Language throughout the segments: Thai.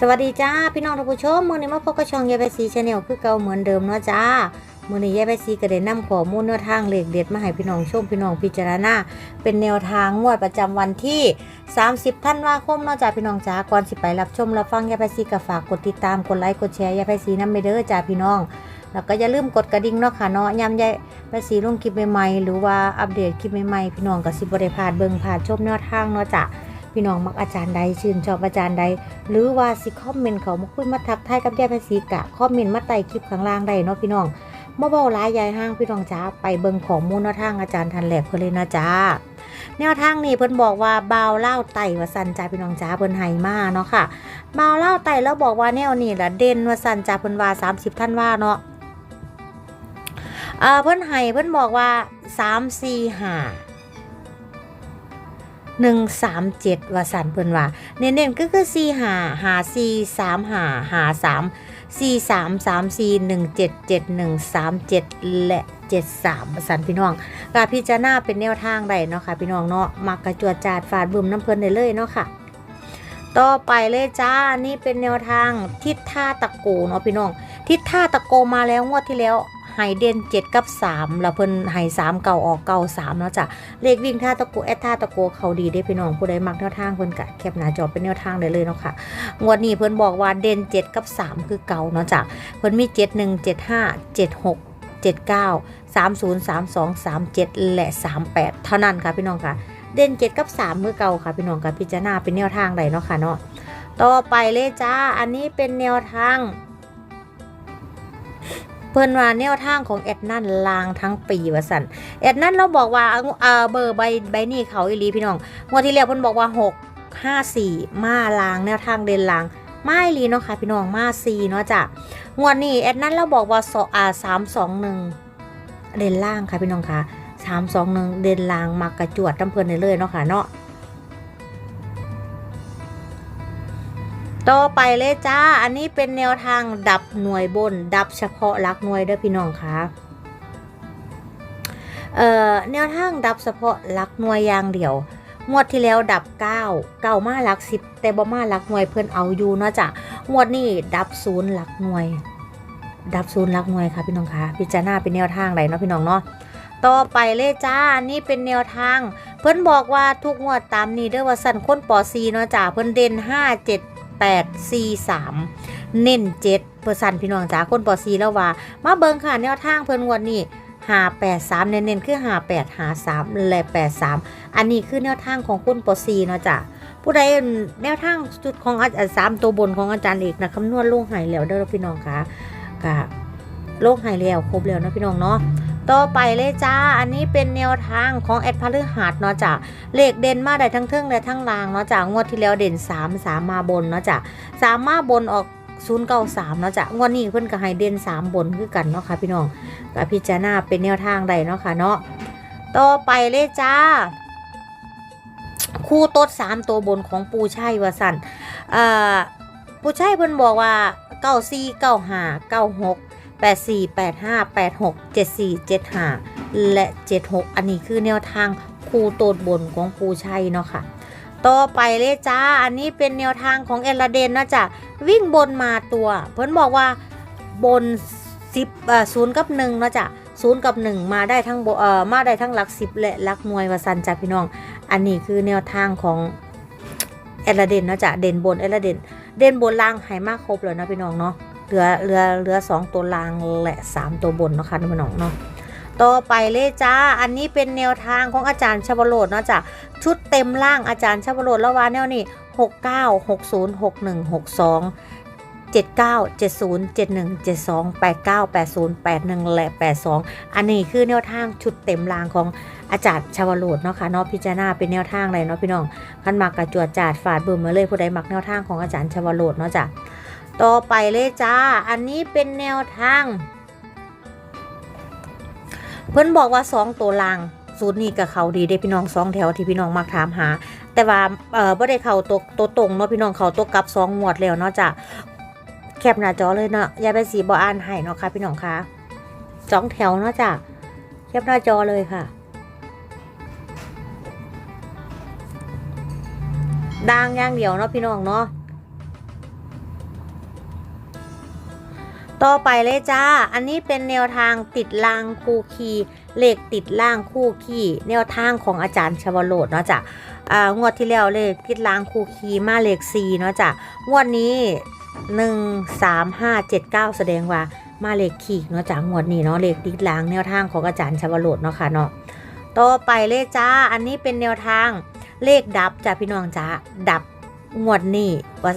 สวัสดีจ้าพี่น้องท่านผู้ชมมือนี้มาพบกับช่องยายใบสีชาแนลคือเก่าเหมือนเดิมเนาะจ้ามือนี้ยายใบสีก็ได้นำข้อมูลแนวทางเลขเด็ดมาให้พี่น้องชมพี่น้องพิจารณาเป็นแนวทางงวดประจำวันที่ 30ธันวาคมเนาะจ้าพี่น้องจ้าก่อนสิไปรับชมรับฟังยายใบสีก็ฝากกดติดตามกดไลค์กดแชร์ยายใบสีนำไปเด้อจ้าพี่น้องแล้วก็อย่าลืมกดกระดิ่งเนาะค่ะเนาะยามยายใบสีลงคลิปใหม่ๆหรือว่าอัปเดตคลิปใหม่ๆพี่น้องก็สิบ่ได้พลาดเบิ่งพลาดชมแนวทางเนาะจ้า พี่น้องมักอาจารย์ใดชื่นชอบอาจารย์ใด หรือว่าสิคอมเมนต์เขามาคุยมาทักทายกับยายภาษีกะคอมเมนต์มาใต้คลิปข้างล่างได้เนาะพี่น้องมาเบาหลายยายห้างพี่น้องจ้าไปเบิ่งข้อมูลนทางอาจารย์ทันแหลกเพิ่นเลยนะจ้าแนวทางนี้เพิ่นบอกว่าบาวเล่าไต่ว่าสันจ้าพี่น้องจ้าเพิ่นให้มาเนาะค่ะบาวเล่าไต่แล้วบอกว่าแนวนี้ละเด่นว่าสันจ้าเพิ่นว่า30 ท่านว่าเนาะอ่าเพิ่นให้เพิ่นบอกว่า3 4 5 หนึ่งสามเจ็ดว่าสันเพิ่นว่า เน้นๆก็คือสี่หาหาสี่สามหาหาสามสี่สามสามสี่หนึ่งเจ็ดเจ็ดหนึ่งสามเจ็ดและเจ็ดสามสันพี่น้องกาพิจารณาเป็นแนวทางได้เนาะค่ะ พี่น้องเนาะมักกระจวดจาดฝาดบึมน้ำเพลินได้เลยเนาะค่ะต่อไปเลยจ้า นี่เป็นแนวทางทิศท่าตะโกเนาะพี่น้อง ทิศท่าตะโกมาแล้วงวดที่แล้ว ไฮเดนเจ็ดกับสามแล้วเพิ่นไฮสามเก่าออกเก่าสามเนาะจ้ะเลขวิ่งท่าตะโกแอดท่าตะโกเขาดีได้พี่น้องผู้ใดมักแนวทางเพิ่นกะแคปหน้าจอเป็นแนวทางได้เลยเนาะค่ะงวดนี้เพิ่นบอกว่าเด่นเจ็ดกับสามคือเก่าเนาะจ้ะเพิ่นมีเจ็ดหนึ่งเจ็ดห้าเจ็ดหกเจ็ดเก้าสามศูนย์สามสองสามเจ็ดและสามแปดเท่านั้นค่ะพี่น้องค่ะ เด่นเจ็ดกับสามมือเก่าค่ะพี่น้องค่ะพิจารณาเป็นแนวทางใดเนาะค่ะเนาะต่อไปเลยจ้า อันนี้เป็นแนวทาง เพิ่นว่าแนวทางของแอดนั่นลางทั้งปีว่าสันแอดนั่นเราบอกว่าเออเบอร์ใบใบนี้เขาอีลีพี่น้องงวดที่แล้วเพิ่นบอกว่า 6 5 4 มาลางแนวทางเด่นลางมาอีลีเนาะค่ะพี่น้องมา4เนาะจ้ะงวดนี้แอดนั่นเราบอกว่าสอ่า3 2 1เด่นล่างค่ะพี่น้องค่ะ3 2 1เด่นลางมากระจวดน้ำเพิ่นได้เลยเนาะค่ะเนาะ ต่อไปเลยจ้า อันนี้เป็นแนวทางดับหน่วยบน ดับเฉพาะลักหน่วยเด้อพี่น้องคะเอ่อแนวทางดับเฉพาะลักหน่วยอย่างเดียว งวดที่แล้วดับ 9 เก้ามาลัก10แต่บ่มาลักหน่วยเพิ่อนเอาอยู่เนาะจ้ะงวดนี้ดับศูนย์ลักหน่วย ดับศูนย์ลักหน่วยค่ะพี่น้องคะพิจารณาเป็นแนวทางไหนเนาะพี่น้องเนาะต่อไปเลยจ้าอันนี้เป็นแนวทาง เพิ่นบอกว่าทุกงวดตามนี้เด้อว่าสั่นค้นปอซีเนาะจ้ะเพิ่นเด่น5 7 8 4 3 เน้น7เปอร์สันพี่น้องจ๋าคนปอซีแล้วว่า มาเบิงค่ะ แนวทางเพิ่นวดนี้5 8 3เน้นๆคือ5 8 5 3และ8 3อันนี้คือแนวทางของคุณปอซีเนาะจ้ะผู้ใดแนวทางจุดของอาจารย์สามตัวบนของอาจารย์เอกนะคำนวณลงหายแล้วเด้อพี่น้องค่ะกะโลกหายแล้วครบแล้วนะพี่น้องเนาะ ต่อไปเลยจ้า อันนี้เป็นแนวทางของแอดพฤหัสเนาะจ้ะเลขเด่นมาได้ทั้งเทิงและทั้งลางเนาะจ้ะงวดที่แล้วเด่น3 3มาบนเนาะจ้ะสามมาบนออก0 9 3เนาะจ้ะงวดนี้เพิ่นก็ให้เด่น3บนคือกันเนาะค่ะพี่น้องก็พิจารณาเป็นแนวทางใดเนาะค่ะเนาะต่อไปเลยจ้า คู่โต๊ด3ตัวบนของปูชัยว่าสันอ่อปูชัยเพิ่นบอกว่า94 95 96 84 85 86 74 75 และ 76 อันนี้คือแนวทางคูโตดบนของปูชัยเนาะค่ะ ต่อไปเลยจ้า อันนี้เป็นแนวทางของเอลาเดนนะจ้ะวิ่งบนมาตัว เพิ่นบอกว่าบน 10เอ่อศูนย์กับ1เนาะจ้ะศูนย์กับ1มาได้ทั้งเอ่อมาได้ทั้งหลัก10และหลักหน่วยวาสันจ้ะพี่น้อง อันนี้คือแนวทางของเอลเดนนะจ้ะเด่นบนเอลเดนเด่นบนล่างให้มากครบเลยนะพี่น้องเนาะ เหลือเหลือเหลือสองตัวล่างและสามตัวบนนะคะน้องๆเนาะต่อไปเลยจ้า อันนี้เป็นแนวทางของอาจารย์ชวโรดเนาะจ้ะชุดเต็มล่างอาจารย์ชวโรดแล้วว่าแนวนี้หกเก้าหกศูนย์หกหนึ่งหกสองเจ็ดเก้าเจ็ดศูนย์เจ็ดหนึ่งเจ็ดสองแปดเก้าแปดศูนย์แปดหนึ่งและแปดสองอันนี้คือแนวทางชุดเต็มล่างของอาจารย์ชวโรดเนาะค่ะเนาะพิจารณาเป็นแนวทางเลยเนาะพี่น้องขันมากกระจวดจาดฝาดเบิ่มมาเลยผู้ใดมักแนวทางของอาจารย์ชวโรดเนาะจ้ะ ต่อไปเลยจ้า อันนี้เป็นแนวทาง เพิ่อนบอกว่าสองตัวลางสูตรนี้กับเขาดีได้พี่น้องสองแถวที่พี่น้องมักถามหา แต่ว่าเออบ่ได้เขาตัวตัวตรงเนาะพี่น้องเขาตัวกลับสองหมวดแล้วเนาะจ้ะแคปหน้าจอเลยเนาะอย่าไปสีบ่อ่านให้เนาะค่ะพี่น้องคะสองแถวเนาะจ้ะแคปหน้าจอเลยค่ะ ดังอย่างเดียวเนาะพี่น้องเนาะ ต่อไปเลยจ้า อันนี้เป็นแนวทางติดรางคู่คีเลขติดล่างคู่คีแนวทางของอาจารย์ชวโรดเนาะจ้ะอ่างวดที่แล้วเลขติดรางคู่คีมาเลขสี่เนาะจ้ะงวดนี้หนึ่งสามห้าเจ็ดเก้าแสดงว่ามาเลขขีกเนาะจ้ะงวดนี้เนาะเลขติดรางแนวทางของอาจารย์ชวโรดเนาะค่ะเนาะต่อไปเลยจ้า อันนี้เป็นแนวทางเลขดับจ้ะพี่น้องจ้าดับงวดนี้ว่า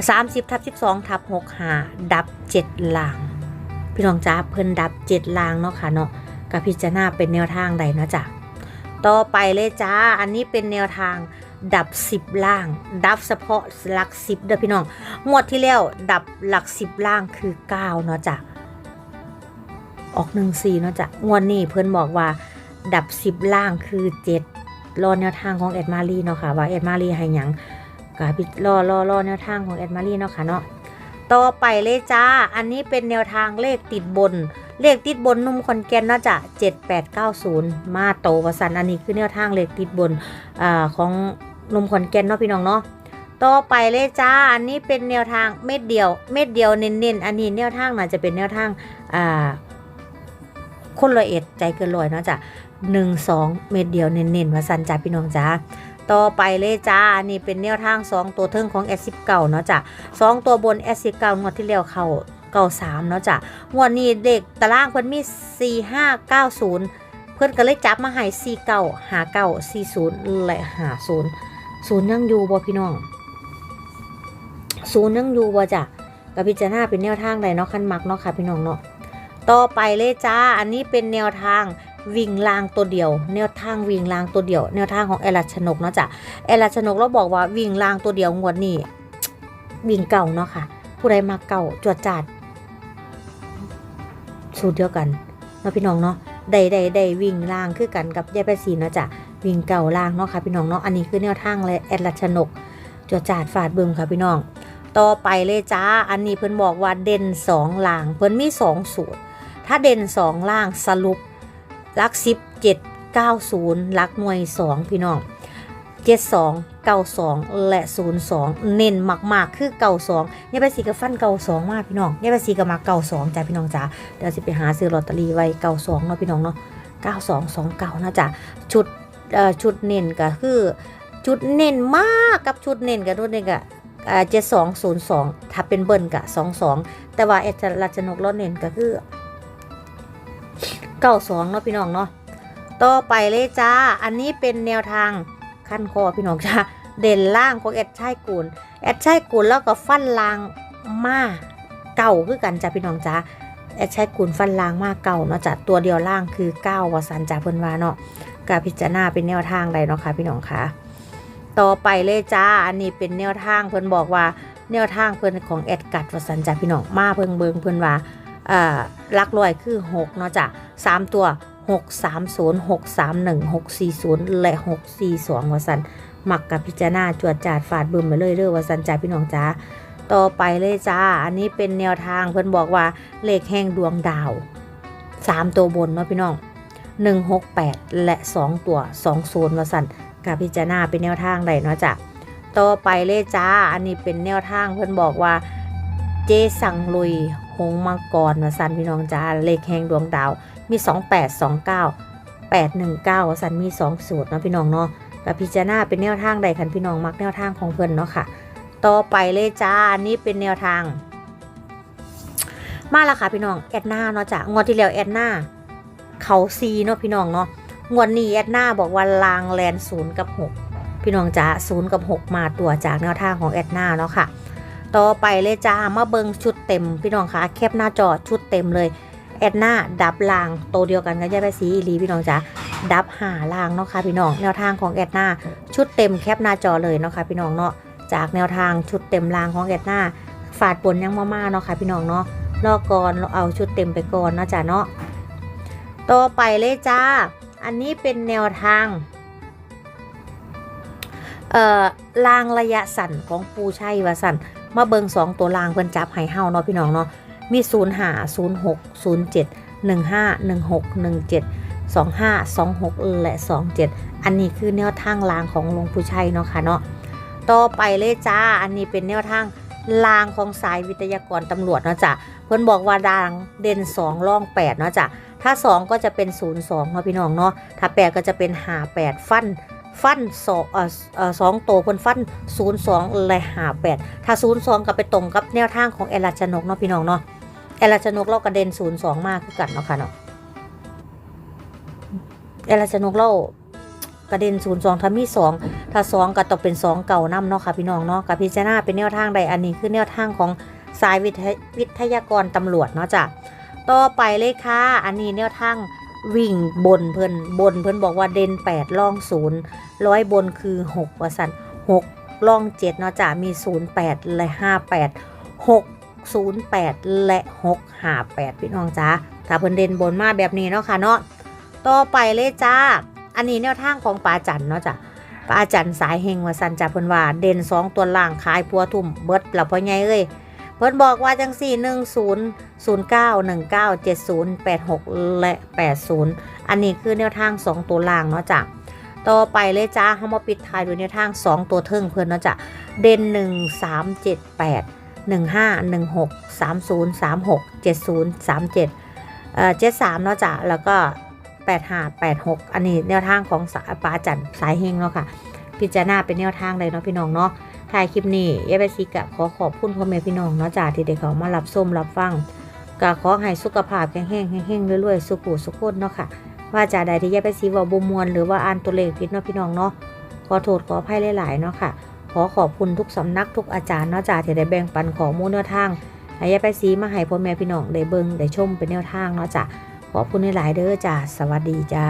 สันสามสิบทับสิบสองทับหกหาดับเจ็ดลางพี่น้องจ้าเพิ่นดับเจ็ดลางเนาะค่ะเนาะกับพิจารณาเป็นแนวทางใดเนาะจ้ะต่อไปเลยจ้า อันนี้เป็นแนวทางดับสิบล่าง ดับเฉพาะหลักสิบเด้อพี่น้องงวดที่แล้วดับหลักสิบล่างคือเก้าเนาะจ้ะออกหนึ่งสี่เนาะจ้ะงวดนี้เพิ่อนบอกว่า ดับสิบล่างคือเจ็ดรอแนวทางของเอ็ดมารีเนาะค่ะว่าเอ็ดมารีให้ยัง กาพิรอรอรอแนวทางของแอดมารีเนาะค่ะเนาะต่อไปเลยจ้า อันนี้เป็นแนวทางเลขติดบน เลขติดบนนุ่มคอนแกนน่าจะ7890 มาโตวสันอันนี้คือแนวทางเลขติดบนอ่าของนุ่มคอนแกนเนาะพี่น้องเนาะต่อไปเลยจ้า อันนี้เป็นแนวทางเม็ดเดียว เม็ดเดียวเน้นๆ อันนี้แนวทางน่าจะเป็นแนวทางอ่าคนละเอ็ดใจเกินร้อยเนาะจ้ะหนึ่งสองเม็ดเดียวเน้นๆว่าสันจ้าพี่น้องจ้า ต่อไปเลยจ้าอันนี้เป็นแนวทาง 2 ตัวเทิงของ S19 เนาะจ้ะ2ตัวบน S19 งวดที่แล้วเขาเก่า3เนาะจ้ะงวดนี้เด็กตารางเพิ่นมี4590เพิ่นก็เลยจับมาให้49 59 40และ50ศูนย์ยังอยู่บ่พี่น้องศูนย์ยังอยู่บ่จ้ะกับพิจารณาเป็นแนวทางใดเนาะคันมักเนาะค่ะพี่น้องเนาะต่อไปเลยจ้า อันนี้เป็นแนวทาง วิ่งลางตัวเดียว แนวทางวิ่งลางตัวเดียว แนวทางของเอลัชนกเนาะจ้ะเอลัชนกเราบอกว่าวิ่งลางตัวเดียวงวดนี้วิ่งเก่าเนาะค่ะ ผู้ใดมาเก่าจวดจัดสูตรเดียวกันเนาะพี่น้องเนาะได้ได้ได้วิ่งลางคือกันกับยายแปซีเนาะจ้ะวิ่งเก่าลางเนาะค่ะพี่น้องเนาะอันนี้คือแนวทางเลยเอลัชนกจวดจัดฟาดเบึมค่ะพี่น้อง ต่อไปเลยจ้าอันนี้เพิ่นบอกว่าเด่นสองลาง เพิ่นมีสองสูตร ถ้าเด่นสองล่างสรุป ลักสิบเจ็ดเก้าศูนย์ลักหน่วยสองพี่น้องเจ็ดสองเก้าสองและศูนย์สองเน้นมากๆ คือเก้าสองยายไปสีกับฟันเก้าสองมากพี่น้องยายไปสีกับมาเก้าสองจ้ะพี่น้องจ้าเดี๋ยวสิไปหาซื้อลอตเตอรี่ไว้เก้าสองเนาะพี่น้องเนาะเก้าสองสองเก้านะจ๊ะชุดเอ่อชุดเน้นก็คือชุดเน้นมากกับชุดเน้นกับชุดเน้นกับเจ็ดสองศูนย์สองถ้าเป็นเบิ้ลกับสองสองแต่ว่าเอจรัชนกรถเน้นก็คือ เก้าสองเนาะพี่น้องเนาะต่อไปเลยจ้า อันนี้เป็นแนวทางขั้นคอพี่น้องจ้าเด่นล่างของแอดชัยกูลแอดชัยกูลแล้วก็ฟันลางมาเก่าคือกันจ้าพี่น้องจ้าแอดชัยกูลฟันลางมาเก่าเนาะจ้ะตัวเดียวล่างคือเก้าวสันจ้าเพิ่นว่าเนาะกาพิจารณาเป็นแนวทางใดเนาะค่ะพี่น้องค่ะต่อไปเลยจ้า อันนี้เป็นแนวทางเพิ่นบอกว่าแนวทางเพิ่นของแอดกัดวสันจ้าพี่น้องมาเพิ่งเบิงเพิ่นว่าอ่าลักลอยคือ6เนาะจ้ะ สามตัว 6 3 0 6 3 1 6 4 0 และ 6 4 2วสันหมักกับพิจารณาจวดจาดฝาดบึมไปเลยเด้อวสันจ้าพี่น้องจ้าต่อไปเลยจ้า อันนี้เป็นแนวทางเพิ่อนบอกว่าเลขแห่งดวงดาว 3 ตัวบนเนาะพี่น้อง 1 6 8 และ 2 ตัว2โซนวสันกับพิจารณาเป็นแนวทางใดเนาะจ้ะต่อไปเลยจ้า อันนี้เป็นแนวทางเพิ่อนบอกว่าเจสังลุยหงมังกรวสันพี่น้องจ้าเลขแห่งดวงดาว มี 28 29 819สันมี 2 สูตรเนาะพี่น้องเนาะกับพิจารณาเป็นแนวทางใดคันพี่น้องมักแนวทางของเพิ่อนเนาะค่ะ ต่อไปเลยจ้าอันนี้เป็นแนวทาง มาละค่ะพี่น้องแอดหน้าเนาะจ้ะงวดที่แล้วแอดหน้าเขาซีเนาะพี่น้องเนาะงวดนี้แอดหน้าบอกว่าลางแลนศูนย์กับ6พี่น้องจ้าศูนย์กับ6มาตัวจากแนวทางของแอดหน้าเนาะค่ะ ต่อไปเลยจ้ามาเบิงชุดเต็มพี่น้องคะแคปหน้าจอชุดเต็มเลย แอดหน้าดับลางโตวเดียวกันกับยายใบสีอีลีพี่น้องจ๋าดับหาลางเนาะค่ะพี่น้องแนวทางของแอดหน้าชุดเต็มแคปหน้าจอเลยเนาะค่ะพี่น้องเนาะจากแนวทางชุดเต็มลางของแอดหน้าฝาดบนยังมาๆเนาะค่ะพี่น้องเนาะรอก่อนเราเอาชุดเต็มไปก่อนเนาะจ้ะเนาะต่อไปเลยจ้า อันนี้เป็นแนวทางเอ่อลางระยะสั่นของปูชัยวาสั่นมาเบิงสองตัวลางเพิ่นจับให้เฮาเนาะพี่น้องเนาะ มี 0 5 0 6 0 7 1 5 1 6 1 7 2 5 2 6 และ 2 7 อันนี้คือแนวทางลางของหลวงปู่ชัยเนาะค่ะเนาะ ต่อไปเลยจ้า อันนี้เป็นแนวทางลางของสายวิทยากรตำรวจเนาะจ้ะ เพิ่นบอกว่าดางเด่น2ร่อง8เนาะจ้ะ ถ้า 2 ก็จะเป็น 0 2เนาะพี่น้องเนาะ ถ้า 8 ก็จะเป็น5 8 ฟันฟันสองเอ่อเอ่อสองโตวเพิ่นฟัน0 2และ5 8ถ้า 0 2ก็ไปตรงกับแนวทางของแอลลาชนกเนาะพี่น้องเนาะ แอลาชนกเรากระเด็น0 2มากคือกันเนาะค่ะเนาะแอลาชนกเรากระเด็น0 2ถ้ามี2ถ้า2ก็ต้องเป็น2เก่านํเนาะค่ะพี่น้องเนาะกับพิจารณาเป็นแนวทางใดอันนี้คือแนวทางของสายวิทยวทยากรตำรวจเนาะจ้ะต่อไปเลยค่ะ อันนี้แนวทางวิ่งบนเพิ่นบนเพิ่นบอกว่าเด่น8ล่อง0ร้อยบนคือ6ว่าซั่น6ล่อง7เนาะจ้ะมี 08 และ 58 6 08 และ 6 58 พี่น้องจ้าถ้าเพิ่นเด่นบนมาแบบนี้เนาะค่ะเนาะต่อไปเลยจ้า อันนี้แนวทางของปลาจันเนาะจ้ะปลาจันสายเฮงว่าสันจ้ะเพิ่นว่าเด่นสองตัวล่างขายพัวทุ่มเบิดแล้วพ่อใหญ่เอ้ยเพิ่นบอกว่าจังสี่หนึ่งศูนย์ศูนย์เก้าหนึ่งเก้าเจ็ดศูนย์แปดหกและแปดศูนย์อันนี้คือแนวทางสองตัวล่างเนาะจ้ะต่อไปเลยจ้าเฮามาปิดท้ายด้วยแนวทางสองตัวเทิงเพิ่นเนาะจ้ะเด่นหนึ่งสามเจ็ดแปด หนึ่งห้าหนึ่งหกสามศูนย์สามหกเจ็ดศูนย์สามเจ็ดเอ่อเจ็ดสามเนาะจ้ะแล้วก็ 85 86 อันนี้แนวทางของสาปาจันสายเฮงเนาะค่ะ พิจารณาเป็นแนวทางเลยเนาะพี่น้องเนาะถ่ายคลิปนี้เอเบซิกะขอขอบคุณพ่อแม่พี่น้องเนาะจ้าที่ได้เขามารับส้มรับฟังก็ขอให้สุขภาพแข็งแรงแห้งๆรวยๆ สุขุสุขคนเนาะค่ะ ว่าจาใดที่เอเบซิว่าบมวลหรือว่าอ่านตัวเลขผิดเนาะพี่น้องเนาะขอโทษขออภัยหลายๆเนาะค่ะ ขอขอบคุณทุกสำนักทุกอาจารย์เนาะจ้าที่ได้แบ่งปันของมูลแนวทางให้เอเบซีมาให้พ่อแม่พี่น้องได้เบิ่งได้ชมเป็นแนวทางเนาะจ้าขอบคุณหลายๆเด้อจ้าสวัสดีจ้า